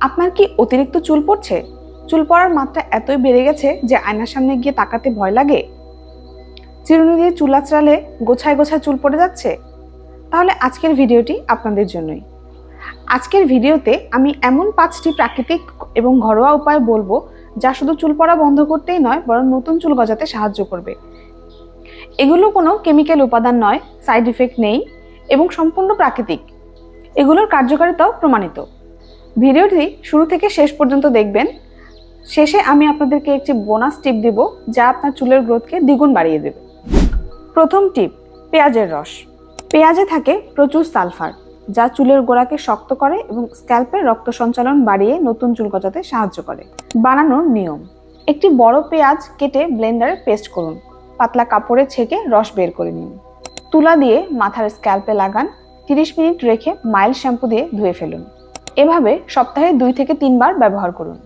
আপনার কি অতিরিক্ত চুল পড়ছে? চুল পড়ার মাত্রা এতই বেড়ে গেছে যে আয়নার সামনে গিয়ে তাকাতে ভয় লাগে। চিরুনি দিয়ে চুল আঁচড়ালে গোছায় গোছায় চুল পড়ে যাচ্ছে। তাহলে আজকের ভিডিওটি আপনাদের জন্যই। আজকের ভিডিওতে আমি এমন পাঁচটি প্রাকৃতিক এবং ঘরোয়া উপায় বলব যা শুধু চুল পড়া বন্ধ করতেই নয়, বরং নতুন চুল গজাতে সাহায্য করবে। এগুলো কোনো কেমিক্যাল উপাদান নয়, সাইড ইফেক্ট নেই এবং সম্পূর্ণ প্রাকৃতিক। এগুলোর কার্যকারিতাও প্রমাণিত। ভিডিওটি শুরু থেকে শেষ পর্যন্ত দেখবেন। শেষে আমি আপনাদেরকে একটি বোনাস টিপ দেব, যা আপনার চুলের গ্রোথকে দ্বিগুণ বাড়িয়ে দেবে। প্রথম টিপ পেঁয়াজের রস। পেঁয়াজে থাকে প্রচুর সালফার, যা চুলের গোড়াকে শক্ত করে এবং স্ক্যাল্পের রক্ত সঞ্চালন বাড়িয়ে নতুন চুল গজাতে সাহায্য করে। বানানোর নিয়ম, একটি বড় পেঁয়াজ কেটে ব্লেন্ডারে পেস্ট করুন। পাতলা কাপড়ে ছেঁকে রস বের করে নিন। তুলা দিয়ে মাথার স্ক্যাল্পে লাগান, তিরিশ মিনিট রেখে মাইল শ্যাম্পু দিয়ে ধুয়ে ফেলুন। এভাবে সপ্তাহে দুই থেকে তিনবার ব্যবহার করুন।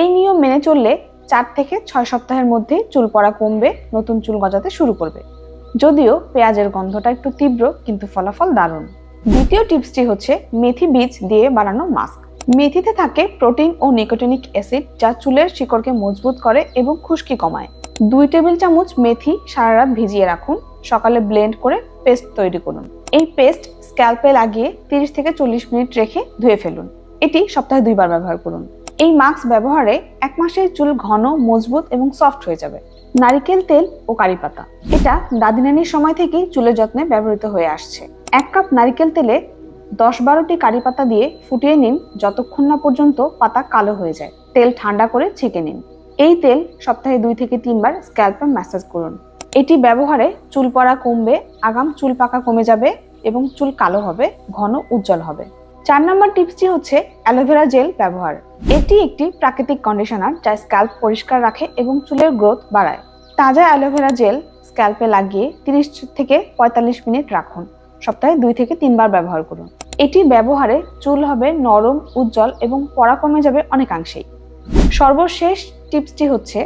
এই নিয়ম মেনে চললে চার থেকে ছয় সপ্তাহের মধ্যেই চুল পড়া কমবে, নতুন চুল গজাতে শুরু করবে। যদিও পেঁয়াজের গন্ধটা একটু তীব্র, কিন্তু ফলাফল দারুণ। দ্বিতীয় টিপসটি হচ্ছে মেথি বীজ দিয়ে বানানো মাস্ক। মেথিতে থাকে প্রোটিন ও নিকোটিনিক অ্যাসিড যা চুলের শিকড়কে মজবুত করে এবং খুশকি কমায়। দুই টেবিল চামচ মেথি সারা রাত ভিজিয়ে রাখুন। সকালে ব্লেন্ড করে পেস্ট তৈরি করুন। এই পেস্ট স্ক্যাল্পে লাগিয়ে তিরিশ থেকে চল্লিশ মিনিট রেখে ধুয়ে ফেলুন। এটি সপ্তাহে দুইবার ব্যবহার করুন। এই মাস্ক ব্যবহারে এক মাসে চুল ঘন, মজবুত এবং সফট হয়ে যাবে। নারিকেল তেল ও কারি পাতা। এটা দাদিনানির সময় থেকেই চুলের যত্নে ব্যবহৃত হয়ে আসছে। এক কাপ নারিকেল তেলে দশ বারোটি কারি পাতা দিয়ে ফুটিয়ে নিন যতক্ষণ না পর্যন্ত পাতা কালো হয়ে যায়। তেল ঠান্ডা করে ছেঁকে নিন। এই তেল সপ্তাহে দুই থেকে তিনবার স্ক্যাল্পে ম্যাসাজ করুন। এটি ব্যবহারে চুল পড়া কমবে, আগাম চুল পাকা কমে যাবে এবং চুল কালো হবে, ঘন উজ্জ্বল হবে। চার নম্বর টিপসটি হচ্ছে অ্যালোভেরা জেল ব্যবহার। এটি একটি প্রাকৃতিক কন্ডিশনার যা স্ক্যাল্প পরিষ্কার রাখে এবং চুলের গ্রোথ বাড়ায়। তাজা অ্যালোভেরা জেল স্ক্যাল্পে লাগিয়ে তিরিশ থেকে পঁয়তাল্লিশ মিনিট রাখুন। সপ্তাহে দুই থেকে তিনবার ব্যবহার করুন। এটি ব্যবহারে চুল হবে নরম, উজ্জ্বল এবং পড়া কমে যাবে অনেকাংশেই। সর্বশেষ টিপসটি হচ্ছে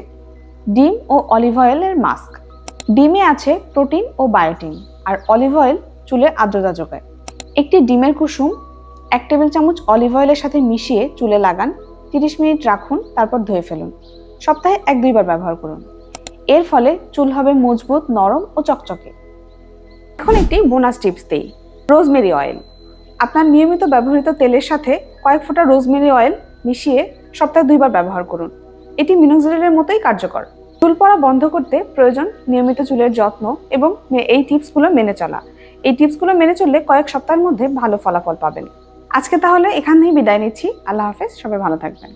ডিম ও অলিভ অয়েলের মাস্ক। ডিমে আছে প্রোটিন ও বায়োটিন, আর অলিভ অয়েল চুলে আর্দ্রতা যোগায়। একটি ডিমের কুসুম, এক টেবিল চামচ অলিভ অয়েলের সাথে মিশিয়ে চুলে লাগান, তিরিশ মিনিট রাখুন, তারপর ধুয়ে ফেলুন। সপ্তাহে এক দুইবার ব্যবহার করুন। এর ফলে চুল হবে মজবুত, নরম ও চকচকে। এখন একটি বোনাস টিপস দেই, রোজমেরি অয়েল। আপনার নিয়মিত ব্যবহৃত তেলের সাথে কয়েক ফোঁটা রোজমেরি অয়েল মিশিয়ে সপ্তাহে দুইবার ব্যবহার করুন। এটি মিনোক্সিডিলের মতোই কার্যকর। চুল পড়া বন্ধ করতে প্রয়োজন নিয়মিত চুলের যত্ন এবং এই টিপসগুলো মেনে চলা। এই টিপসগুলো মেনে চললে কয়েক সপ্তাহের মধ্যে ভালো ফলাফল পাবেন। আজকে তাহলে এখানেই বিদায় নিচ্ছি। আল্লাহ হাফেজ, সবাই ভালো থাকবেন।